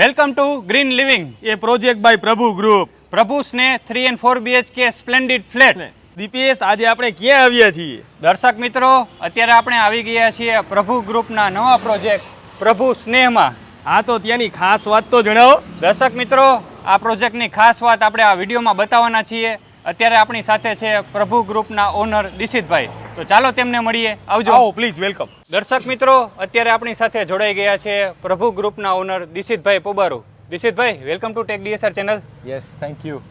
Welcome to green living a project by Prabhu group Prabhu Sneh three and four BHK splendid flat DPS આજે આપણે ક્યાં આવ્યા છીએ? દર્શક મિત્રો અત્યારે આપણે આવી ગયા છીએ પ્રભુ ગ્રુપના નવા પ્રોજેક્ટ પ્રભુ સ્નેહમાં હા તો ત્યાંની ખાસ વાત તો જણાવો. દર્શક મિત્રો આ પ્રોજેક્ટની ખાસ વાત આપણે આ વિડીયોમાં બતાવવાના છીએ. અત્યારે આપણી સાથે છે પ્રભુ ગ્રુપના ઓનર દિશિતભાઈ. તો ચાલો તેમને મળીએ. આવજો. આવો પ્લીઝ વેલકમ દર્શક મિત્રો અત્યારે આપણી સાથે જોડાઈ ગયા છે પ્રભુ ગ્રુપના owner Dishitbhai Pobaru. Dishitbhai welcome to Tech DSR channel yes thank you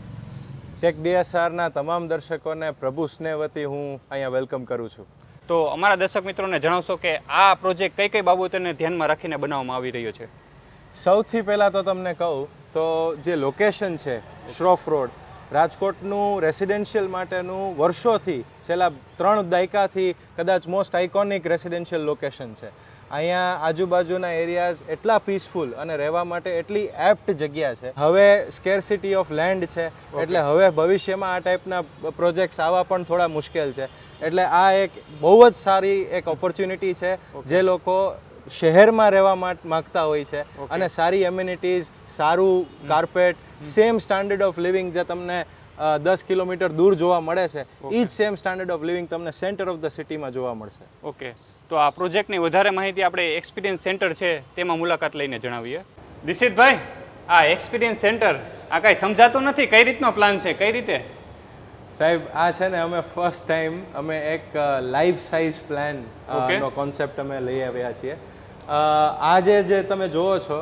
Tech ડીએસઆરના તમામ દર્શકોને પ્રભુ સ્નેહવતી હું અહીંયા વેલકમ કરું છું. તો અમારા દર્શક મિત્રોને જણાવશો કે આ પ્રોજેક્ટ કઈ કઈ બાબતોને ધ્યાનમાં રાખીને બનાવવામાં આવી રહ્યો છે? સૌથી પહેલાં તો તમને કહું તો જે લોકેશન છે શ્રોફ રોડ રાજકોટનું રેસિડેન્શિયલ માટેનું વર્ષોથી છેલ્લા ત્રણ દાયકાથી કદાચ મોસ્ટ આઇકોનિક રેસિડેન્શિયલ લોકેશન છે. અહીંયા આજુબાજુના એરિયાઝ એટલા પીસફુલ અને રહેવા માટે એટલી એપ્ટ જગ્યા છે. હવે સ્કેરસિટી ઓફ લેન્ડ છે. એટલે હવે ભવિષ્યમાં આ ટાઈપના પ્રોજેક્ટ્સ આવવા પણ થોડા મુશ્કેલ છે. એટલે આ એક બહુ જ સારી એક ઓપોર્ચ્યુનિટી છે જે લોકો શહેરમાં રહેવા માગતા હોય છે અને સારી એમ્યુનિટીઝ સારું carpet same standard of living જે તમને દસ કિલોમીટર દૂર જોવા મળે છે એ જ સેમ સ્ટાન્ડર્ડ ઓફ લિવિંગ તમને સેન્ટર ઓફ ધ સિટીમાં જોવા મળશે. ઓકે તો આ પ્રોજેક્ટની વધારે માહિતી આપણે એક્સપિરિયન્સ સેન્ટર છે તેમાં મુલાકાત લઈને જણાવીએ. દિશિતભાઈ આ એક્સપિરિયન્સ સેન્ટર આ કાંઈ સમજાતું નથી? કઈ રીતનો પ્લાન છે? કઈ રીતે? સાહેબ આ છે ને અમે ફર્સ્ટ ટાઈમ અમે એક લાઈફ સાઇઝ પ્લાન. નો કોન્સેપ્ટ અમે લઈ આવ્યા છીએ. આજે જે જે તમે જોવો છો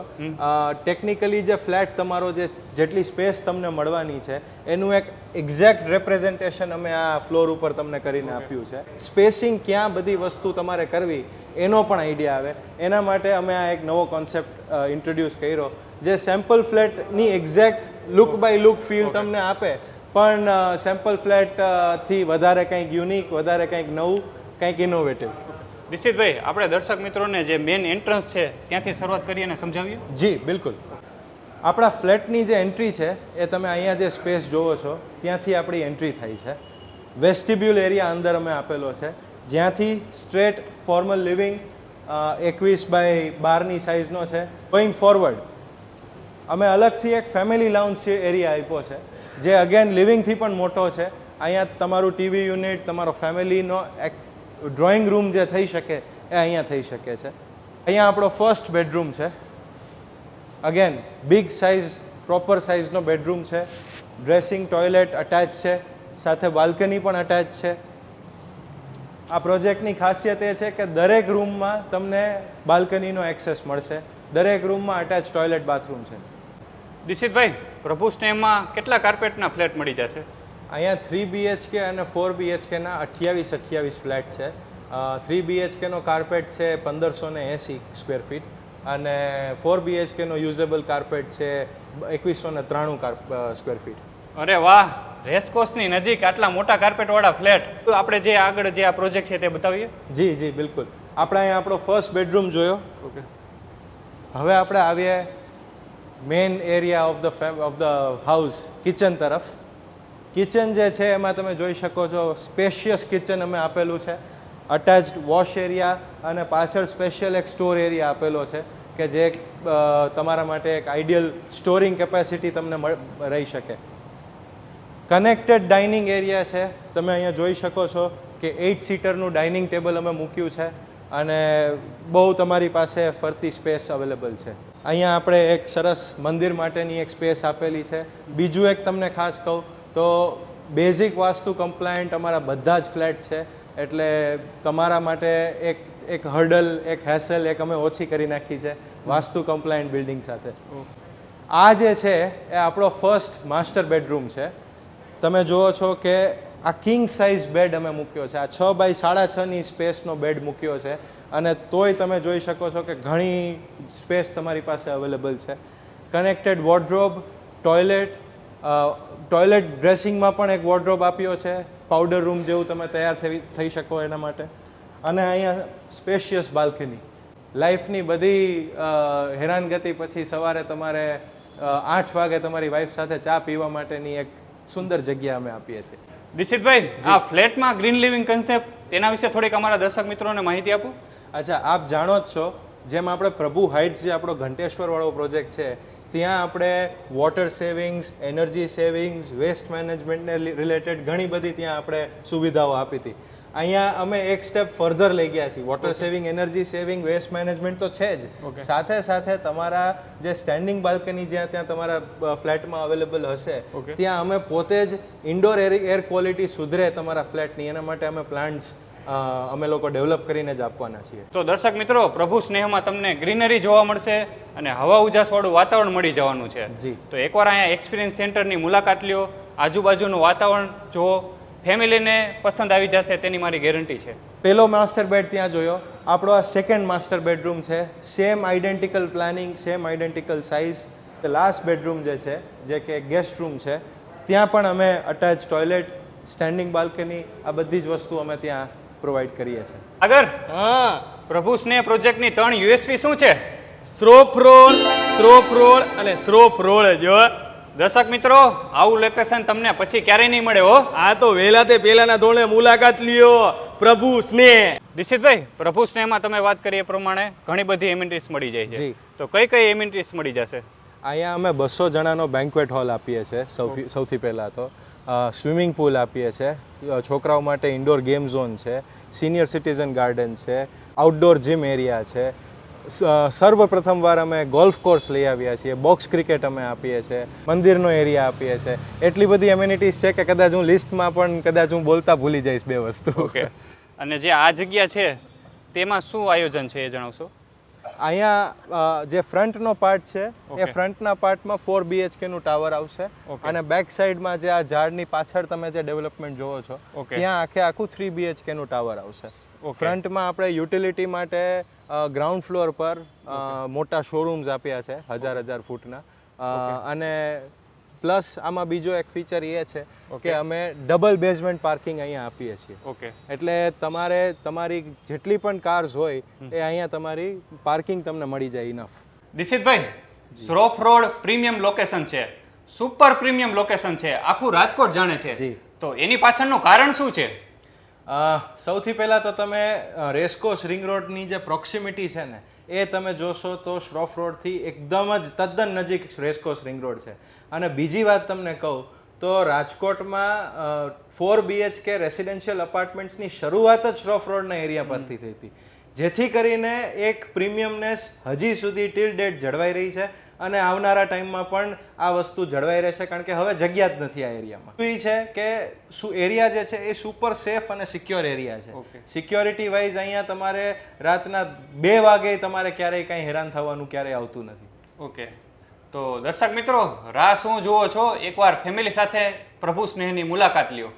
ટેકનિકલી જે ફ્લેટ તમારો જે જેટલી સ્પેસ તમને મળવાની છે એનું એક એક્ઝેક્ટ રેપ્રેઝન્ટેશન અમે આ ફ્લોર ઉપર તમને કરીને આપ્યું છે. સ્પેસિંગ ક્યાં બધી વસ્તુ તમારે કરવી એનો પણ આઈડિયા આવે. એના માટે અમે આ એક નવો કોન્સેપ્ટ ઇન્ટ્રોડ્યુસ કર્યો જે સેમ્પલ ફ્લેટની exact look by look feel તમને આપે. પણ સેમ્પલ ફ્લેટથી વધારે કંઈક યુનિક વધારે કંઈક નવું કંઈક ઇનોવેટિવ દિશિતભાઈ આપણે દર્શક મિત્રોને જે મેઇન એન્ટ્રન્સ છે ત્યાંથી શરૂઆત કરી અને સમજાવીએ? જી બિલકુલ. આપણા ફ્લેટની જે એન્ટ્રી છે એ તમે અહીંયા જે સ્પેસ જોવો છો ત્યાંથી આપણી એન્ટ્રી થાય છે. વેસ્ટિબ્યુલ એરિયા અંદર અમે આપેલો છે. જ્યાંથી સ્ટ્રેટ ફોર્મલ લિવિંગ એકવીસ બાય બારની સાઇઝનો છે. ગોઈંગ ફોરવર્ડ અમે અલગથી એક ફેમિલી લાઉન્જ એરિયા આપ્યો છે. જે અગેન લિવિંગથી પણ મોટો છે. અહીંયા તમારું ટીવી યુનિટ તમારો ફેમિલીનો એક ડ્રોઈંગ રૂમ જે થઈ શકે એ અહીંયા થઈ શકે છે. અહીંયા આપણો ફર્સ્ટ બેડરૂમ છે. અગેન બિગ સાઇઝ પ્રોપર સાઇઝનો બેડરૂમ છે. ડ્રેસિંગ ટોયલેટ અટેચ છે. સાથે બાલ્કની પણ અટેચ છે. આ પ્રોજેક્ટની ખાસિયત એ છે કે દરેક રૂમમાં તમને બાલ્કનીનો એક્સેસ મળશે. દરેક રૂમમાં અટેચ ટોયલેટ બાથરૂમ છે. દિશિતભાઈ પ્રભુ સ્નેહમાં કેટલા કાર્પેટના ફ્લેટ મળી જશે? અહીંયા થ્રી બીએચકે અને ફોર બીએચકેના અઠ્યાવીસ અઠ્યાવીસ ફ્લેટ છે. થ્રી બીએચકેનો કાર્પેટ છે પંદરસો ને એંસી સ્ક્વેર ફીટ અને ફોર બીએચકેનો યુઝેબલ કાર્પેટ છે એકવીસો ને ત્રાણું સ્ક્વેર ફીટ અરે વાહ! રેસકોર્સની નજીક આટલા મોટા કાર્પેટવાળા ફ્લેટ. તો આપણે જે આગળ જે આ પ્રોજેક્ટ છે તે બતાવીએ? જી જી બિલકુલ. આપણે અહીંયા આપણો ફર્સ્ટ બેડરૂમ જોયો. ઓકે હવે આપણે આવીએ main area of the of the house kitchen તરફ. કિચન જે છે, એમાં તમે જોઈ શકો છો સ્પેશિયસ કિચન અમે આપેલું છે. અટેચ્ડ વોશ એરિયા અને પાછળ સ્પેશિયલ એક સ્ટોર એરિયા આપેલો છે, કે જે તમારા માટે એક આઈડિયલ સ્ટોરિંગ કેપેસિટી તમને રહી શકે. કનેક્ટેડ ડાઇનિંગ એરિયા છે, તમે અહીંયા જોઈ શકો છો કે એઇટ સીટરનું ડાઇનિંગ ટેબલ અમે મૂક્યું છે અને બહુ તમારી પાસે ફરતી સ્પેસ અવેલેબલ છે. અહીંયા આપણે એક સરસ મંદિર માટેની એક સ્પેસ આપેલી છે. બીજું એક તમને ખાસ કહું તો બેઝિક વાસ્તુ કમ્પ્લાયન્ટ અમારા બધા જ ફ્લેટ છે. એટલે તમારા માટે એક એક હર્ડલ એક હેસલ એક અમે ઓછી કરી નાખી છે વાસ્તુ કમ્પ્લાયન્ટ બિલ્ડિંગ સાથે. આ જે છે એ આપણો ફર્સ્ટ માસ્ટર બેડરૂમ છે. તમે જુઓ છો કે આ કિંગ સાઇઝ બેડ અમે મૂક્યો છે. આ છ બાય સાડા છની સ્પેસનો બેડ મૂક્યો છે. અને તોય તમે જોઈ શકો છો કે ઘણી સ્પેસ તમારી પાસે અવેલેબલ છે. કનેક્ટેડ વોર્ડ્રોબ ટોયલેટ ટોયલેટ ડ્રેસિંગમાં પણ એક વોર્ડ્રોબ આપ્યો છે. પાવડર રૂમ જેવું તમે તૈયાર થઈ થઈ શકો એના માટે. અને અહીંયા સ્પેશિયસ બાલ્કની લાઈફની બધી હેરાનગતિ પછી સવારે તમારે આઠ વાગે તમારી વાઈફ સાથે ચા પીવા માટેની એક સુંદર જગ્યા અમે આપીએ છીએ. દિશિતભાઈ આ ફ્લેટમાં ગ્રીન લિવિંગ કન્સેપ્ટ તેના વિશે થોડીક અમારા દર્શક મિત્રોને માહિતી આપો. અચ્છા આપ જાણો જ છો જેમ આપણે પ્રભુ હાઇટ્સ જે આપણો ઘંટેશ્વરવાળો પ્રોજેક્ટ છે ત્યાં આપણે water savings energy savings waste મેનેજમેન્ટને રિલેટેડ ઘણી બધી ત્યાં આપણે સુવિધાઓ આપી હતી. અહીંયા અમે એક સ્ટેપ ફર્ધર લઈ ગયા છીએ. Water saving energy saving waste management તો છે જ. સાથે સાથે તમારા જે સ્ટેન્ડિંગ બાલ્કની જ્યાં ત્યાં તમારા ફ્લેટમાં અવેલેબલ હશે ત્યાં અમે પોતે જ ઇન્ડોર એર એર ક્વોલિટી સુધરે તમારા ફ્લેટની. એના માટે અમે પ્લાન્ટ્સ અમે લોકો ડેવલપ કરીને જ આપવાના છીએ. તો દર્શક મિત્રો પ્રભુ સ્નેહમાં તમને ગ્રીનરી જોવા મળશે અને હવા ઉજાસવાળું વાતાવરણ મળી જવાનું છે. જી. તો એકવાર અહીંયા એક્સપિરિયન્સ સેન્ટરની મુલાકાત લ્યો. આજુબાજુનું વાતાવરણ જુઓ. ફેમિલીને પસંદ આવી જશે તેની મારી ગેરંટી છે. પેલો માસ્ટર બેડ ત્યાં જોયો. આપણો આ સેકન્ડ માસ્ટર બેડરૂમ છે. Same identical planning same identical size last bedroom જે છે જે કે ગેસ્ટ રૂમ છે ત્યાં પણ અમે અટેચ ટોયલેટ સ્ટેન્ડિંગ બાલ્કની આ બધી જ વસ્તુ અમે ત્યાં પ્રોવાઈડ કરીએ છીએ. આગળ હા. પ્રભુ સ્નેહ પ્રોજેક્ટની ત્રણ યુએસપી શું છે? સ્રોફ રોલ સ્રોફ રોલ અને સ્રોફ રોળ જો દર્શક મિત્રો આવું લોકેશન તમને પછી ક્યારેય નહીં મળે હો. આ તો વહેલા તે પહેલાના ધોરણે મુલાકાત લ્યો. પ્રભુ સ્નેહ. દિશિતભાઈ પ્રભુ સ્નેહમાં તમે વાત કરી એ પ્રમાણે ઘણી બધી એમિનિટીસ મળી જાય છે. તો કઈ કઈ એમિનિટીસ મળી જશે? અહીંયા અમે બસો જણાનો બેન્ક્વેટ હોલ આપીએ છીએ સૌથી સૌથી પહેલાં તો. સ્વિમિંગ પુલ આપીએ છીએ છોકરાઓ માટે ઇન્ડોર ગેમ ઝોન છે. સિનિયર સિટીઝન ગાર્ડન છે. આઉટડોર જીમ એરિયા છે. સર્વપ્રથમવાર અમે ગોલ્ફ કોર્સ લઈ આવ્યા છીએ. બોક્સ ક્રિકેટ અમે આપીએ છીએ મંદિરનો એરિયા આપીએ છીએ એટલી બધી એમ્યુનિટીઝ છે કે કદાચ હું લિસ્ટમાં પણ કદાચ હું બોલતા ભૂલી જઈશ બે વસ્તુ. ઓકે અને જે આ જગ્યા છે, તેમાં શું આયોજન છે એ જણાવશો? અહીંયા જે ફ્રન્ટનો પાર્ટ છે એ ફ્રન્ટના પાર્ટમાં ફોર બીએચકેનું ટાવર આવશે. અને બેક સાઈડમાં જે આ ઝાડની પાછળ તમે જે ડેવલપમેન્ટ જોવો છો ત્યાં આખે આખું થ્રી બીએચકેનું ટાવર આવશે. ફ્રન્ટમાં આપણે યુટિલિટી માટે ગ્રાઉન્ડ ફ્લોર પર મોટા શોરૂમ્સ આપ્યા છે હજાર હજાર ફૂટના. અને પ્લસ આમાં બીજો એક ફીચર એ છે કે અમે ડબલ બેઝમેન્ટ પાર્કિંગ અહીંયા આપીએ છીએ. ઓકે એટલે તમારે તમારી જેટલી પણ કાર્સ હોય એ અહીંયા તમારી પાર્કિંગ તમને મળી જાય enough Dishitbhai Shroff road premium location છે સુપર પ્રીમિયમ લોકેશન છે આખું રાજકોટ જાણે છે. જી. તો એની પાછળનું કારણ શું છે? સૌથી પહેલાં તો તમે રેસકોસ રિંગ રોડની જે પ્રોક્સિમિટી છે ને એ તમે જોશો તો શ્રોફ રોડથી એકદમ જ તદ્દન નજીક રેસકોસ રિંગ રોડ છે. અને બીજી વાત તમને કહું તો રાજકોટમાં ફોર બીએચકે રેસિડેન્શિયલ અપાર્ટમેન્ટ્સની શરૂઆત જ શ્રોફ રોડના એરિયા પરથી થઈ હતી. જેથી કરીને એક પ્રીમિયમનેસ હજી સુધી ટીલ ડેટ જળવાઈ રહી છે. અને આવનારા ટાઈમમાં પણ આ વસ્તુ જળવાઈ રહેશે કારણ કે હવે જગ્યા જ નથી આ એરિયામાં. એ છે કે શું એરિયા જે છે એ સુપર સેફ અને સિક્યોર એરિયા છે. સિક્યોરિટી વાઇઝ અહીંયા તમારે રાતના બે વાગે તમારે ક્યારેય કાંઈ હેરાન થવાનું ક્યારેય આવતું નથી. ઓકે તો દર્શક મિત્રો રાહ શું જુઓ છો? એકવાર ફેમિલી સાથે પ્રભુ સ્નેહની મુલાકાત લ્યો.